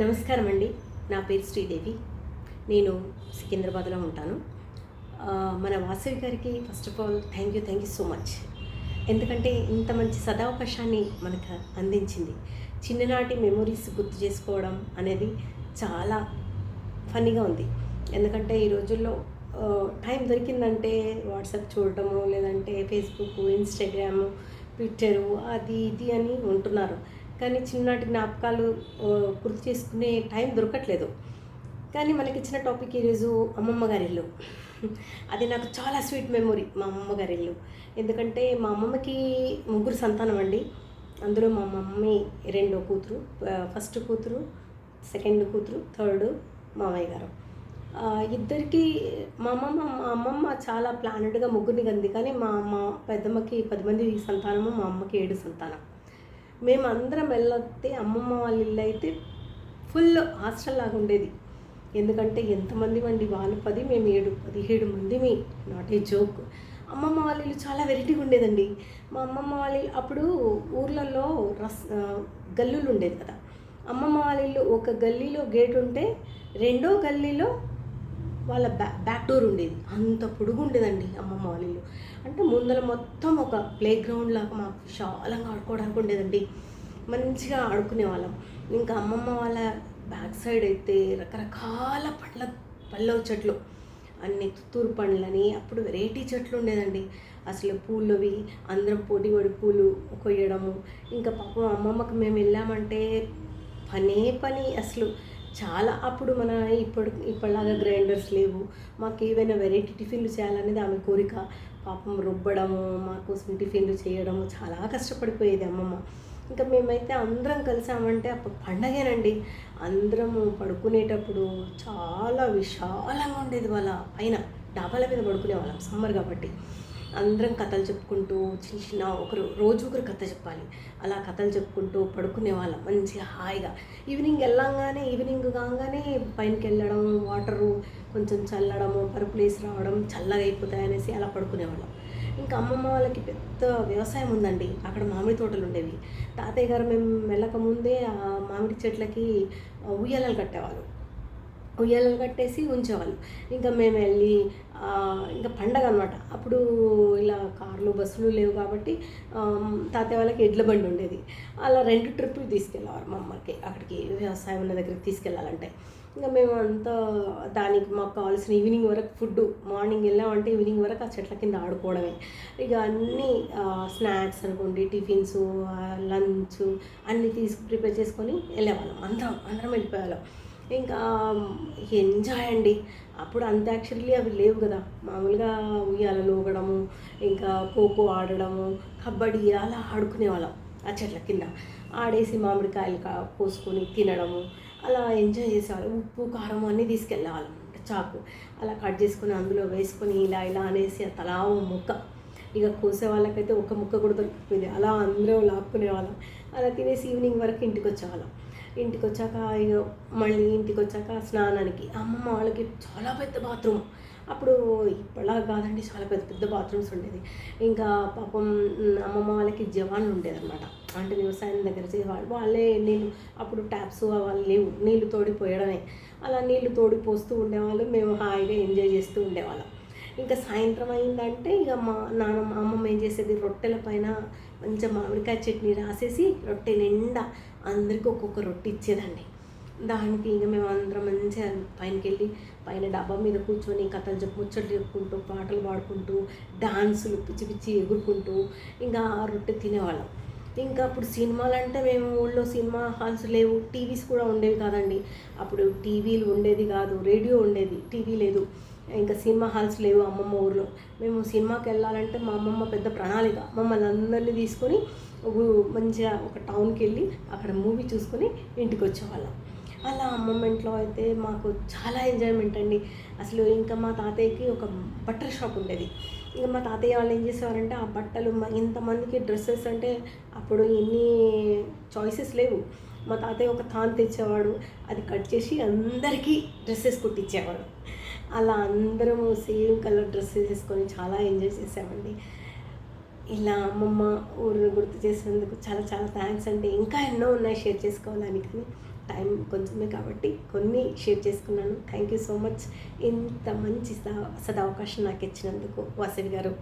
నమస్కారం అండి నా పేరు శ్రీదేవి. నేను సికింద్రాబాద్లో ఉంటాను. మన వాసవి గారికి first of all thank you thank you so much ఎందుకంటే ఇంత మంచి సదావకాశాన్ని మనకు అందించింది. చిన్ననాటి మెమొరీస్ గుర్తు చేసుకోవడం అనేది చాలా ఫన్నీగా ఉంది. ఎందుకంటే ఈ రోజుల్లో టైం దొరికిందంటే వాట్సాప్ చూడటము లేదంటే ఫేస్బుక్ ఇన్స్టాగ్రాము ట్విట్టరు అది ఇది అని ఉంటున్నారు. కానీ చిన్ననాటి జ్ఞాపకాలు గుర్తు చేసుకునే టైం దొరకట్లేదు. కానీ మనకి ఇచ్చిన టాపిక్ ఈరోజు అమ్మమ్మ గారి ఇల్లు. అది నాకు చాలా స్వీట్ మెమొరీ మా అమ్మమ్మ గారి ఇల్లు. ఎందుకంటే మా అమ్మమ్మకి ముగ్గురు సంతానం అండి. అందులో మా మమ్మీ రెండో కూతురు ఫస్ట్ కూతురు సెకండ్ కూతురు థర్డ్ మామయ్య గారు. ఇద్దరికి మా అమ్మమ్మ మా అమ్మమ్మ చాలా ప్లానెడ్గా ముగ్గురిని కంది కానీ మా అమ్మ పెద్దమ్మకి పది మంది సంతానము మా అమ్మకి ఏడు సంతానం. మేమందరం వెళ్ళొస్తే అమ్మమ్మ వాళ్ళ ఇల్లు అయితే ఫుల్ హాస్టల్ లాగా ఉండేది. ఎందుకంటే ఎంతమంది మండి వాళ్ళు పది మేము ఏడు పదిహేడు మందిమి నాట్ ఏ జోక్. అమ్మమ్మ వాళ్ళ ఇల్లు చాలా వెరైటీగా ఉండేదండి. మా అమ్మమ్మ వాళ్ళ ఇల్లు అప్పుడు ఊర్లలో రస్ గల్లులు ఉండేది కదా. అమ్మమ్మ వాళ్ళ ఇల్లు ఒక గల్లీలో గేట్ ఉంటే రెండో గల్లీలో వాళ్ళ బ్యా బ్యాక్ డోర్ ఉండేది. అంత పొడుగు ఉండేదండి అమ్మమ్మ వాళ్ళ ఇల్లు. అంటే ముందర మొత్తం ఒక ప్లే గ్రౌండ్ లాగా మాకు విశాలంగా ఆడుకోవడానికి ఉండేదండి. మంచిగా ఆడుకునే వాళ్ళం. ఇంకా అమ్మమ్మ వాళ్ళ బ్యాక్ సైడ్ అయితే రకరకాల పండ్ల పళ్ళ చెట్లు. అన్ని తుత్తూరు పండ్లని అప్పుడు వెరైటీ చెట్లు ఉండేదండి. అసలు పూలవి అందరం పోటీ పడి పూలు కొయ్యడము. ఇంకా పాపం అమ్మమ్మకి మేము వెళ్ళామంటే పనే పని అసలు. చాలా అప్పుడు మన ఇప్పుడు ఇప్పటిలాగా గ్రైండర్స్ లేవు. మాకు ఏవైనా వెరైటీ టిఫిన్లు చేయాలనేది ఆమె కోరిక. పాపం రుబ్బడము మా కోసం టిఫిన్లు చేయడము చాలా కష్టపడిపోయేది అమ్మమ్మ. ఇంకా మేమైతే అందరం కలిసామంటే అప్పుడు పండగేనండి. అందరము పడుకునేటప్పుడు చాలా విశాలంగా ఉండేది వాళ్ళ పైన. డాబాల మీద పడుకునే వాళ్ళం సమ్మర్ కాబట్టి. అందరం కథలు చెప్పుకుంటూ చిన్న చిన్న ఒకరు రోజు ఒకరు కథ చెప్పాలి. అలా కథలు చెప్పుకుంటూ పడుకునే వాళ్ళం. మంచిగా హాయిగా. ఈవినింగ్ వెళ్ళంగానే ఈవినింగ్ కాగానే పైనకి వెళ్ళడం వాటరు కొంచెం చల్లడము పరుపులు వేసి రావడం చల్లగా అయిపోతాయనేసి అలా పడుకునేవాళ్ళం ఇంకా అమ్మమ్మ వాళ్ళకి పెద్ద వ్యవసాయం ఉందండి. అక్కడ మామిడి తోటలు ఉండేవి. తాతయ్య గారు మేము వెళ్ళక ముందే ఆ మామిడి చెట్లకి ఉయ్యాలలు కట్టేవాళ్ళు. ఉయ్యాలలు కట్టేసి ఉంచేవాళ్ళు. ఇంకా మేము వెళ్ళి ఇంకా పండగ అనమాట అప్పుడు ఇలా కార్లు బస్సులు లేవు కాబట్టి తాతయ్య వాళ్ళకి ఎడ్ల బండి ఉండేది. అలా రెండు ట్రిప్పులు తీసుకెళ్ళేవారు మా అమ్మకి. అక్కడికి వ్యవసాయం ఉన్న దగ్గరికి తీసుకెళ్ళాలంటే. ఇంకా మేము అంతా దానికి మాకు కావాల్సిన ఈవినింగ్ వరకు ఫుడ్ మార్నింగ్ వెళ్ళామంటే ఈవినింగ్ వరకు ఆ చెట్ల కింద ఆడుకోవడమే. ఇక అన్నీ స్నాక్స్ అనుకోండి టిఫిన్స్ లంచ్ అన్నీ తీసి ప్రిపేర్ చేసుకొని వెళ్ళేవాళ్ళం. అందరం అందరం వెళ్ళిపోయేవాళ్ళం. ఇంకా ఎంజాయ్ అండి. అప్పుడు అంత్యాక్షరి అవి లేవు కదా. మామూలుగా ఉయ్యాల లోగడము ఇంకా ఖోఖో ఆడడము కబడ్డీ అలా ఆడుకునేవాళ్ళం ఆ చెట్ల కింద. ఆడేసి మామిడికాయలు కా కోసుకొని తినడము అలా ఎంజాయ్ చేసేవాళ్ళం. ఉప్పు కారం అన్నీ తీసుకెళ్ళేవాళ్ళం చాకు. అలా కట్ చేసుకొని అందులో వేసుకొని ఇలా ఇలా అనేసి ఆ తలా ముక్క. ఇక కోసే వాళ్ళకైతే ఒక ముక్క కూడా దొరికిపోయింది అలా అందరం లాక్కునే వాళ్ళం అలా తినేసి ఈవినింగ్ వరకు ఇంటికి వచ్చేవాళ్ళం. ఇంటికి వచ్చాక ఇక మళ్ళీ ఇంటికి వచ్చాక స్నానానికి అమ్మమ్మ వాళ్ళకి చాలా పెద్ద బాత్రూమ్. అప్పుడు ఇప్పటిలా కాదండి చాలా పెద్ద పెద్ద బాత్రూమ్స్ ఉండేది. ఇంకా పాపం అమ్మమ్మ వాళ్ళకి జవాన్లు ఉండేదన్నమాట. అంటే వ్యవసాయం దగ్గర చేసేవాళ్ళు. వాళ్ళే నీళ్ళు అప్పుడు ట్యాప్స్ వాళ్ళు లేవు. నీళ్ళు తోడి పోయడమే అలా నీళ్ళు తోడి పోస్తూ ఉండేవాళ్ళు. మేము హాయిగా ఎంజాయ్ చేస్తూ ఉండేవాళ్ళం. ఇంకా సాయంత్రం అయిందంటే ఇక మా నాన్నమ్మ అమ్మమ్మ ఏం చేసేది? రొట్టెల పైన మంచిగా మామిడికాయ చట్నీ రాసేసి రొట్టె నిండా అందరికీ ఒక్కొక్క రొట్టె ఇచ్చేదండి. దానికి ఇక మేము అందరం మంచిగా పైనకి వెళ్ళి పైన డబ్బా మీద కూర్చొని కథలు చెప్పు ముచ్చట్లు చెప్పుకుంటూ పాటలు పాడుకుంటూ డాన్సులు పిచ్చి పిచ్చి ఎగురుకుంటూ ఇంకా ఆ రొట్టె తినేవాళ్ళం. ఇంకా అప్పుడు సినిమాలు అంటే మేము ఊళ్ళో సినిమా హాల్స్ లేవు టీవీస్ కూడా ఉండేవి కాదండి. అప్పుడు టీవీలు ఉండేది కాదు రేడియో ఉండేది టీవీ లేదు. ఇంకా సినిమా హాల్స్ లేవు అమ్మమ్మ ఊర్లో. మేము సినిమాకి వెళ్ళాలంటే మా అమ్మమ్మ పెద్ద ప్రణాళిక. మమ్మల్ని అందరినీ తీసుకొని మంచిగా ఒక టౌన్కి వెళ్ళి అక్కడ మూవీ చూసుకొని ఇంటికి వచ్చేవాళ్ళం. అలా అమ్మమ్మ ఇంట్లో అయితే మాకు చాలా ఎంజాయ్మెంట్ అండి. అసలు ఇంకా మా తాతయ్యకి ఒక బట్టల షాప్ ఉండేది. ఇంకా మా తాతయ్య వాళ్ళు ఏం చేసేవారంటే ఆ బట్టలు ఇంతమందికి డ్రెస్సెస్ అంటే అప్పుడు ఎన్ని చాయిసెస్ లేవు. మా తాతయ్య ఒక తాన్ తెచ్చేవాడు. అది కట్ చేసి అందరికీ డ్రెస్సెస్ కుట్టించేవాడు. అలా అందరము సేమ్ కలర్ డ్రెస్సెస్ వేసుకొని చాలా ఎంజాయ్ చేసామండి. ఇలా అమ్మమ్మ ఊరిని గుర్తు చేసినందుకు చాలా చాలా థ్యాంక్స్ అండి. ఇంకా ఎన్నో ఉన్నాయి షేర్ చేసుకోవాలని కానీ టైం కొంచెమే కాబట్టి కొన్ని షేర్ చేసుకున్నాను. Thank you so much. ఇంత మంచి సదా సదవకాశం నాకు ఇచ్చినందుకు వాసవి గారు.